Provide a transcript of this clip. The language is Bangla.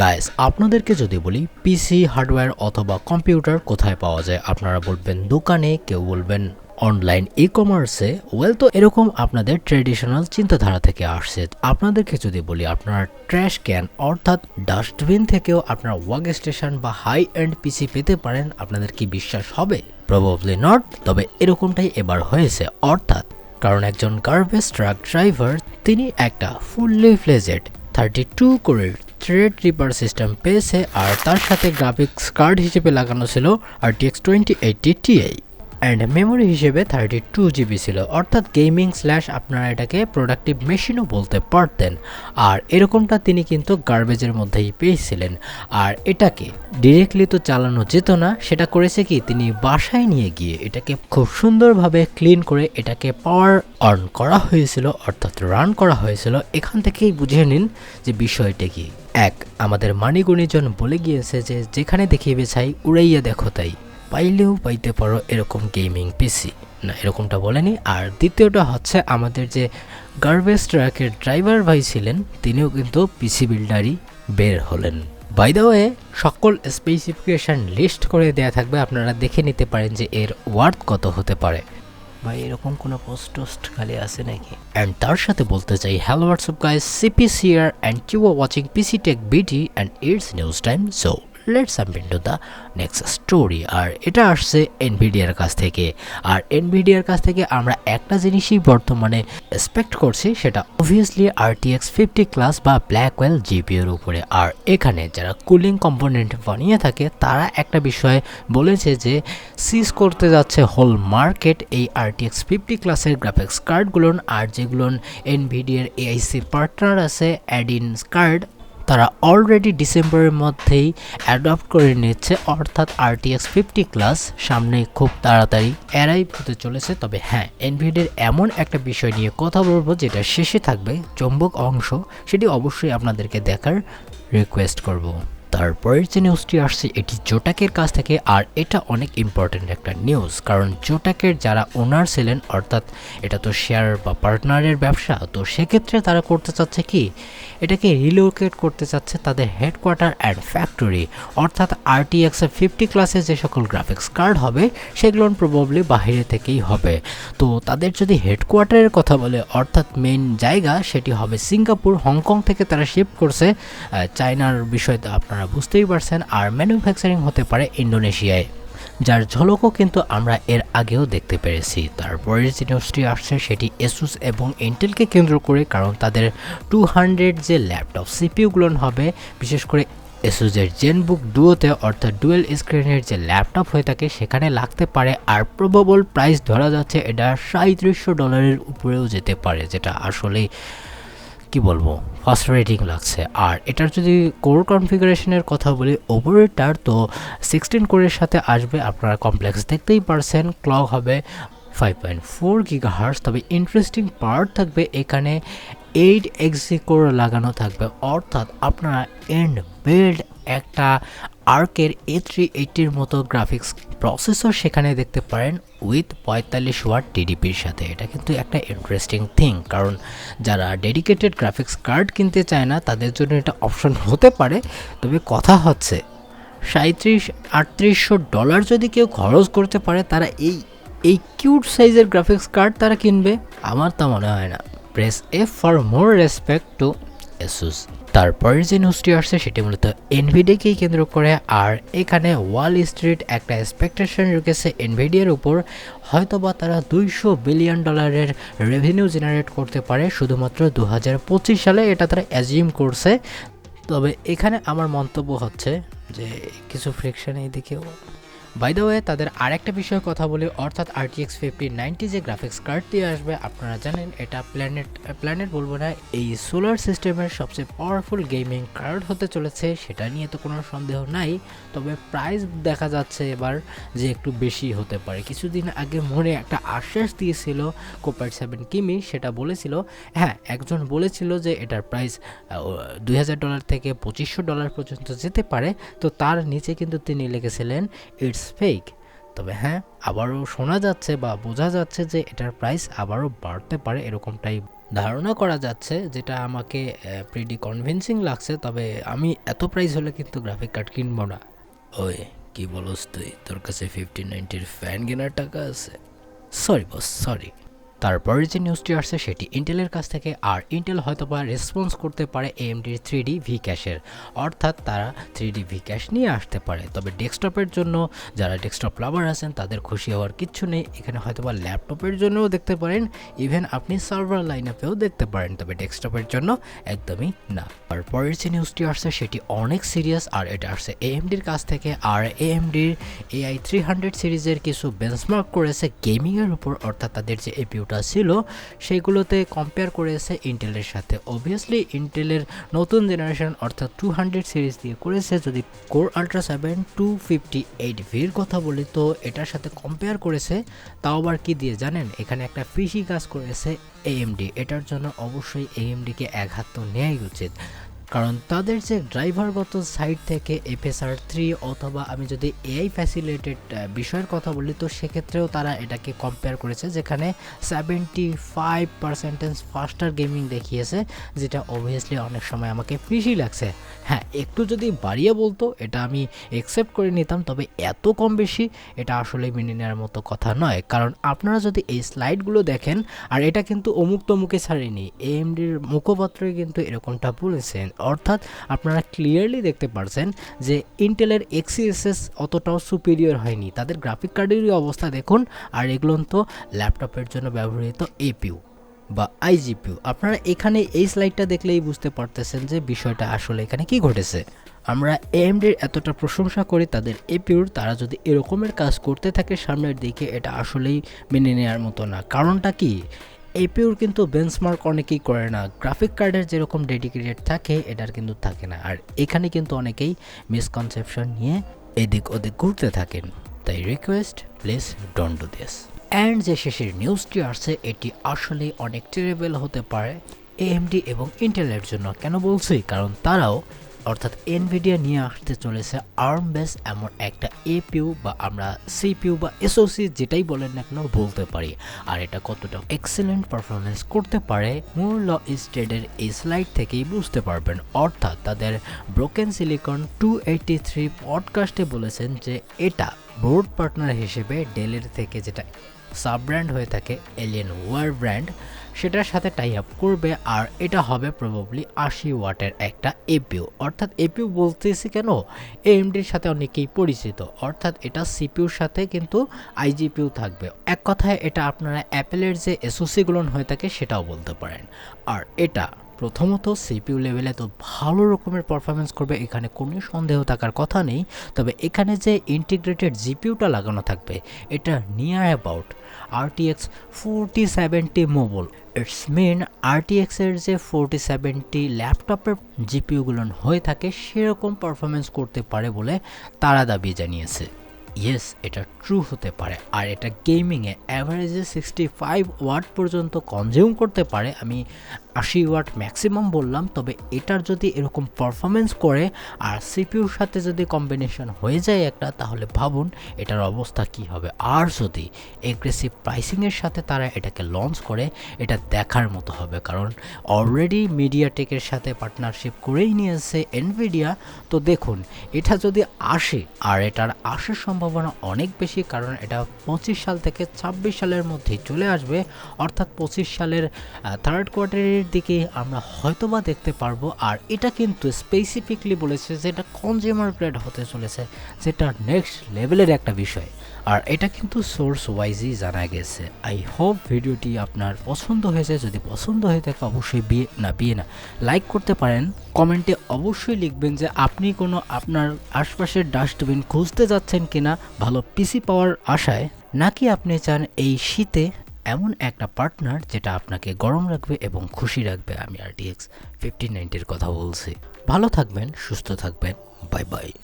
গাইস আপনাদেরকে যদি বলি পিসি হার্ডওয়্যার অথবা কম্পিউটার কোথায় পাওয়া যায়, আপনারা বলবেন দোকানে, কেউ বলবেন অনলাইন ই কমার্সে ওয়েল তো এরকম আপনাদের ট্রেডিশনাল চিন্তাধারা থেকে আসছে। আপনাদেরকে যদি বলি আপনার ট্র্যাশ ক্যান অর্থাৎ ডাস্টবিন থেকেও আপনার ওয়ার্ক স্টেশন বা হাই এন্ড পিসি পেতে পারেন, আপনাদের কি বিশ্বাস হবে? প্রবাবলি নট তবে এরকমটাই এবার হয়েছে। অর্থাৎ, কারণ একজন গার্বেজ ট্রাক ড্রাইভার তিনি একটা ফুললি ফ্লেজেড থার্টি টু কোরের থ্রেড রিপার সিস্টেম পেয়েছে আর তার সাথে গ্রাফিক্স কার্ড হিসেবে লাগানো ছিল আর RTX twenty eighty Ti and memory হিসেবে থার্টি টু জিবি ছিল। অর্থাৎ গেমিং স্ল্যাশ আপনারা এটাকে প্রোডাক্টিভ মেশিনও বলতে পারতেন। আর এরকমটা তিনি কিন্তু গার্বেজের মধ্যেই পেয়েছিলেন। আর এটাকে ডিরেক্টলি তো চালানো যেত না, সেটা করেছে কি তিনি বাসায় নিয়ে গিয়ে এটাকে খুব সুন্দরভাবে ক্লিন করে এটাকে পাওয়ার অন করা হয়েছিল, অর্থাৎ রান করা হয়েছিল। এখান থেকেই বুঝে নিন যে বিষয়টা কি। এক, আমাদের মানিগুণীজন বলে গিয়েছে যে, যেখানে দেখিয়ে চাই উড়াইয়া দেখো তাই। পাইলেও পাইতে পারো এরকম গেমিং পিসি। না, এরকমটা বলেনি। আর দ্বিতীয়টা হচ্ছে আমাদের যে গার্বেজ ট্রাকের ড্রাইভার ভাই ছিলেন, তিনিও কিন্তু পিসি বিল্ডারই বের হলেন। বাই ওয়ে সকল স্পেসিফিকেশন লিস্ট করে দেয়া থাকবে। আপনারা দেখে নিতে পারেন যে এর ওয়ার্থ কত হতে পারে। ভাই এরকম কোনো পোস্ট টোস্ট খালি আছে নাকি? অ্যান্ড তার সাথে বলতে চাই হ্যালো হোয়াটসঅ্যাপ গাইস সিপি সিয়ার and you watching PC tech BT and it's news time so let's um into the next story আর এটা আসছে এনভিডিয়ার কাছ থেকে। আর এনভিডিয়ার কাছ থেকে আমরা একটা জিনিসই বর্তমানে এক্সপেক্ট করছি, সেটা অবভিয়াসলি আরটিএক্স ফিফটি ক্লাস বা ব্ল্যাকওয়েল জিপিওর উপরে। আর এখানে যারা কুলিং কম্পোনেন্ট বানিয়ে থাকে, তারা একটা বিষয় বলেছে যে সিজ করতে যাচ্ছে হোল মার্কেট এই আরটিএক্স ফিফটি ক্লাসের গ্রাফিক্স কার্ডগুলোন আর যেগুলো এনভিডিয়ার এআইসি পার্টনার আছে অ্যাডিন কার্ড তারা অলরেডি ডিসেম্বরের মধ্যেই অ্যাডপ্ট করে নিচ্ছে অর্থাৎ আরটিএক্স ফিফটি ক্লাস সামনে খুব তাড়াতাড়ি অ্যারাইভ হতে চলেছে। তবে হ্যাঁ এনভিডের এমন একটা বিষয় নিয়ে কথা বলব, যেটা শেষে থাকবে, চৌম্বক অংশ, সেটি অবশ্যই আপনাদেরকে দেখার রিকোয়েস্ট করব। তারপরের যে নিউজটি আসছে, এটি জোটাকের কাছ থেকে, আর এটা অনেক ইম্পর্ট্যান্ট একটা নিউজ কারণ জোটাকের যারা ওনার ছিলেন, অর্থাৎ এটা তো শেয়ার বা পার্টনারের ব্যবসা, তো সেক্ষেত্রে তারা করতে চাচ্ছে কি? এটাকে রিলোকেট করতে চাচ্ছে তাদের হেডকোয়ার্টার অ্যান্ড ফ্যাক্টরি অর্থাৎ আরটিএক্সের ফিফটি ক্লাসে যে সকল গ্রাফিক্স কার্ড হবে, সেগুলো প্রবাবলি বাহিরে থেকেই হবে। তো তাদের যদি হেডকোয়ার্টারের কথা বলে, অর্থাৎ মেন জায়গা, সেটি হবে সিঙ্গাপুর, হংকং থেকে তারা শিফট করছে। চায়নার বিষয়টা আপনারা বুঝতেই পারছেন, আর ম্যানুফ্যাকচারিং হতে পারে ইন্দোনেশিয়ায়, যার ঝলকও কিন্তু আমরা এর আগেও দেখতে পেরেছি। তারপরের যে নিউজটি আসছে, সেটি এসুস এবং ইন্টেলকে কেন্দ্র করে, কারণ তাদের টু হান্ড্রেড যে ল্যাপটপ সিপিউগুলো হবে, বিশেষ করে এসুসের জেনবুক ডুয়োতে অর্থাৎ ডুয়েল স্ক্রিনের যে ল্যাপটপ হয়ে থাকে, সেখানে লাগতে পারে, আর প্রবাবল প্রাইস ধরা যাচ্ছে, এটা সাঁত্রিশশো ডলারের উপরেও যেতে পারে, যেটা আসলেই কি বলব? ফার্স্ট রেটিং লাগছে। আর এটার যদি কোর কনফিগারেশনের কথা বলি ওভারেটার তো সিক্সটিন কোরের সাথে আসবে, আপনারা কমপ্লেক্স দেখতেই পারছেন ক্লক হবে five point four giga hertz তবে ইন্টারেস্টিং পার্ট থাকবে, এখানে এইট এক্সি কোর লাগানো থাকবে। অর্থাৎ আপনারা এন্ড বিল্ড একটা আর্কের এ থ্রি এইটির মতো গ্রাফিক্স প্রসেসর সেখানে দেখতে পারেন উইথ পঁয়তাল্লিশ ওয়াট টিডিপির সাথে। এটা কিন্তু একটা ইন্টারেস্টিং থিং কারণ যারা ডেডিকেটেড গ্রাফিক্স কার্ড কিনতে চায় না, তাদের জন্য এটা অপশন হতে পারে। তবে কথা হচ্ছে সাঁত্রিশ আটত্রিশশো ডলার যদি কেউ খরচ করতে পারে, তারা এই এই কিউট সাইজের গ্রাফিক্স কার্ড তারা কিনবে। আমার তা মনে হয় না। Press F for more respect to Asus তারপরের যে নিউজটি আসছে সেটি মূলত এনভিডিকেই কেন্দ্র করে, আর এখানে ওয়াল স্ট্রিট একটা এক্সপেকটেশন রেখেছে এনভিডিয়ার উপর। হয়তোবা তারা দুইশো বিলিয়ন ডলারের রেভিনিউ জেনারেট করতে পারে, শুধুমাত্র দু হাজার পঁচিশ সালে এটা তারা অ্যাজিউম করছে। তবে এখানে আমার মন্তব্য হচ্ছে যে, কিছু ফ্রিকশন এইদিকেও। বাই দ্য ওয়ে তাদের আরেকটা বিষয়ে কথা বলি, অর্থাৎ আরটিএক্স ফিফটি নাইনটি যে গ্রাফিক্স কার্ড দিয়ে আসবে, আপনারা জানেন এটা প্ল্যানেট প্ল্যানেট বলব না, এই সোলার সিস্টেমের সবচেয়ে পাওয়ারফুল গেমিং কার্ড হতে চলেছে, সেটা নিয়ে তো কোনো সন্দেহ নাই, তবে প্রাইস দেখা যাচ্ছে এবার যে একটু বেশি হতে পারে। কিছুদিন আগে মনে একটা আশ্বাস দিয়েছিল কোপার সেভেন কিমি সেটা বলেছিল হ্যাঁ একজন বলেছিল যে এটার প্রাইস দুই হাজার ডলার থেকে পঁচিশশো ডলার পর্যন্ত যেতে পারে, তো তার নিচে কিন্তু তিনি লিখেছিলেন ইটস ফেক তবে হ্যাঁ আবারও শোনা যাচ্ছে বা বোঝা যাচ্ছে যে এটার প্রাইস আবারও বাড়তে পারে এরকমটাই ধারণা করা যাচ্ছে, যেটা আমাকে প্রিডি কনভিন্সিং লাগছে। তবে আমি এত প্রাইস হলে কিন্তু গ্রাফিক কার্ড কিনবো না। ওই, কি বলস তুই? তোর কাছে ফিফটি নাইনটির ফ্যান কেনার টাকা আছে? সরি বস সরি তারপরে যে নিউজটি আসছে সেটি ইন্টেলের কাছ থেকে, আর ইন্টেল হয়তোবা রেসপন্স করতে পারে এএমডির থ্রি ডি ভি ক্যাশের অর্থাৎ তারা থ্রি ডি ভি ক্যাশ নিয়ে আসতে পারে। তবে ডেস্কটপের জন্য যারা ডেস্কটপ লাভার আছেন, তাদের খুশি হওয়ার কিচ্ছু নেই। এখানে হয়তোবা ল্যাপটপের জন্যও দেখতে পারেন ইভেন আপনি সার্ভার লাইন আপেও দেখতে পারেন। তবে ডেস্কটপের জন্য একদমই না। আর পরের যে নিউজটি আসছে, সেটি অনেক সিরিয়াস আর এটা আসছে এএমডির কাছ থেকে। আর এএমডির এআই থ্রি হান্ড্রেড সিরিজের কিছু বেঞ্চমার্ক করেছে গেমিংয়ের উপর। অর্থাৎ তাদের যে এপিউটা ছিল, সেইগুলোতে কম্পেয়ার করেছে ইন্টেলের সাথে। অবভিয়াসলি ইন্টেলের নতুন জেনারেশন অর্থাৎ টু হান্ড্রেড সিরিজ দিয়ে করেছে। যদি core ultra seven two fifty eight ভির কথা বলি, তো এটার সাথে কম্পেয়ার করেছে, তাও আবার কি দিয়ে জানেন? এখানে একটা ফিশি কাজ করেছে এএমডি এটার জন্য অবশ্যই এএমডিকে এক হাত তো নেওয়াই উচিত। কারণ তাদের যে ড্রাইভারগত সাইড থেকে এফএসআর থ্রি অথবা আমি যদি এআই ফ্যাসিলিটেড বিষয়ের কথা বলি, তো সেক্ষেত্রেও তারা এটাকে কম্পেয়ার করেছে, যেখানে seventy five percentage faster gaming দেখিয়েছে, যেটা অবভিয়াসলি অনেক সময় আমাকে ফ্রিসি লাগছে। হ্যাঁ একটু যদি বাড়িয়ে বলতো, এটা আমি একসেপ্ট করে নিতাম, তবে এত কম বেশি এটা আসলে মেনে নেওয়ার মতো কথা নয়। কারণ আপনারা যদি এই স্লাইডগুলো দেখেন, আর এটা কিন্তু অমুক তমুকে ছাড়েনি এএমডির মুখপাত্রই কিন্তু এরকমটা বলেছেন। অর্থাৎ আপনারা ক্লিয়ারলি দেখতে পারছেন যে ইন্টেলের এক্সিএসএস অতটাও সুপিরিয়র হয়নি। তাদের গ্রাফিক কার্ডেরই অবস্থা দেখুন, আর এগুলো তো ল্যাপটপের জন্য ব্যবহৃত এপিউ বা আইজিপিউ আপনারা এখানে এই স্লাইডটা দেখলেই বুঝতে পারতেছেন যে বিষয়টা আসলে এখানে কি ঘটেছে। আমরা এএমডির এতটা প্রশংসা করি তাদের এপিউর তারা যদি এরকমের কাজ করতে থাকে সামনের দিকে, এটা আসলেই মেনে নেওয়ার মতো না। কারণটা কি? এপিউর কিন্তু বেঞ্চমার্ক অনেকেই করে না। গ্রাফিক কার্ডের যেরকম ডেডিকেটেড থাকে, এটার কিন্তু থাকে না। আর এখানে কিন্তু অনেকেই মিসকনসেপশন নিয়ে এদিক ওদিক ঘুরতে থাকেন তাই request please don't do this and যে শেষের নিউজটি আসছে, এটি আসলে অনেক টেরেবেল হতে পারে। এএমডি এবং ইন্টেলের জন্য কেন বলছি? কারণ তারাও অর্থাৎ এনভিডিয়া নিয়ে আসতে চলেছে আর্ম বেস এমন একটা এপিউ বা আমরা সিপিউ বা এসওসি যেটাই বলেন না কেন বলতে পারি। আর এটা কতটা এক্সেলেন্ট পারফরমেন্স করতে পারে মোর ল স্টেডের এই স্লাইড থেকেই বুঝতে পারবেন। অর্থাৎ তাদের Broken Silicon two eighty three পডকাস্টে বলেছেন যে এটা বোর্ড পার্টনার হিসেবে ডেলের থেকে যেটা সাব ব্র্যান্ড হয়ে থাকে এলিয়েন ওয়ার ব্র্যান্ড সেটার সাথে টাই আপ করবে আর এটা হবে প্রবাবলি আশি ওয়াটের একটা এপিউ অর্থাৎ এপিউ বলতেছি কেন? এএমডির সাথে অনেকেই পরিচিত। অর্থাৎ এটা সিপিউর সাথে কিন্তু আইজিপিউ থাকবে। এক কথায় এটা আপনারা অ্যাপেলের যে এসোসিগুলো হয়ে থাকে সেটাও বলতে পারেন। আর এটা প্রথমত সিপিউ লেভেলে তো ভালো রকমের পারফরমেন্স করবে, এখানে কোনো সন্দেহ থাকার কথা নেই। তবে এখানে যে ইন্টিগ্রেটেড জিপিউটা লাগানো থাকবে, এটা near about RTX forty seventy mobile it's mean আরটিএক্সের যে ফোরটি সেভেন্টি ল্যাপটপের জিপিউগুলো হয়ে থাকে, সেরকম পারফরমেন্স করতে পারে বলে তারা দাবি জানিয়েছে। ইয়েস এটা ট্রু হতে পারে। আর এটা গেমিংয়ে অ্যাভারেজে সিক্সটি ফাইভ ওয়াট পর্যন্ত কনজিউম করতে পারে, আমি আশি ওয়াট ম্যাক্সিমাম বললাম, তবে এটার যদি এরকম পারফরমেন্স করে আর সিপিউর সাথে যদি কম্বিনেশন হয়ে যায় একটা, তাহলে ভাবুন এটার অবস্থা কি হবে। আর যদি এগ্রেসিভ প্রাইসিংয়ের সাথে তারা এটাকে লঞ্চ করে, এটা দেখার মতো হবে। কারণ অলরেডি মিডিয়াটেকের সাথে পার্টনারশিপ করেই নিয়েছে এনভিডিয়া তো দেখুন, এটা যদি আসে, আর এটার আসার সম্ভাবনা অনেক বেশি, কারণ এটা পঁচিশ সাল থেকে ছাব্বিশ সালের মধ্যেই চলে আসবে, অর্থাৎ পঁচিশ সালের থার্ড কোয়ার্টারের দিকে আমরা হয়তোবা দেখতে পারব, আর এটা কিন্তু স্পেসিফিকলি বলেছে যে এটা কনজিউমার গ্রেড হতে চলেছে, যেটা নেক্সট লেভেলের একটা বিষয়। আর এটা কিন্তু সোর্স ওয়াইজই জানা গেছে। আই হোপ ভিডিওটি আপনার পছন্দ হয়েছে। যদি পছন্দ হয়ে থাকে, অবশ্যই বিয়ে না বিয়ে না লাইক করতে পারেন। কমেন্টে অবশ্যই লিখবেন যে আপনি কোনো আপনার আশপাশের ডাস্টবিন খুঁজতে যাচ্ছেন কিনা ভালো পিসি পাওয়ার আশায়, নাকি আপনি চান এই শীতে এমন একটা পার্টনার যেটা আপনাকে গরম রাখবে এবং খুশি রাখবে। আমি আর ডিএক্স ফিফটিন নাইনটির কথা বলছি। ভালো থাকবেন, সুস্থ থাকবেন। Bye bye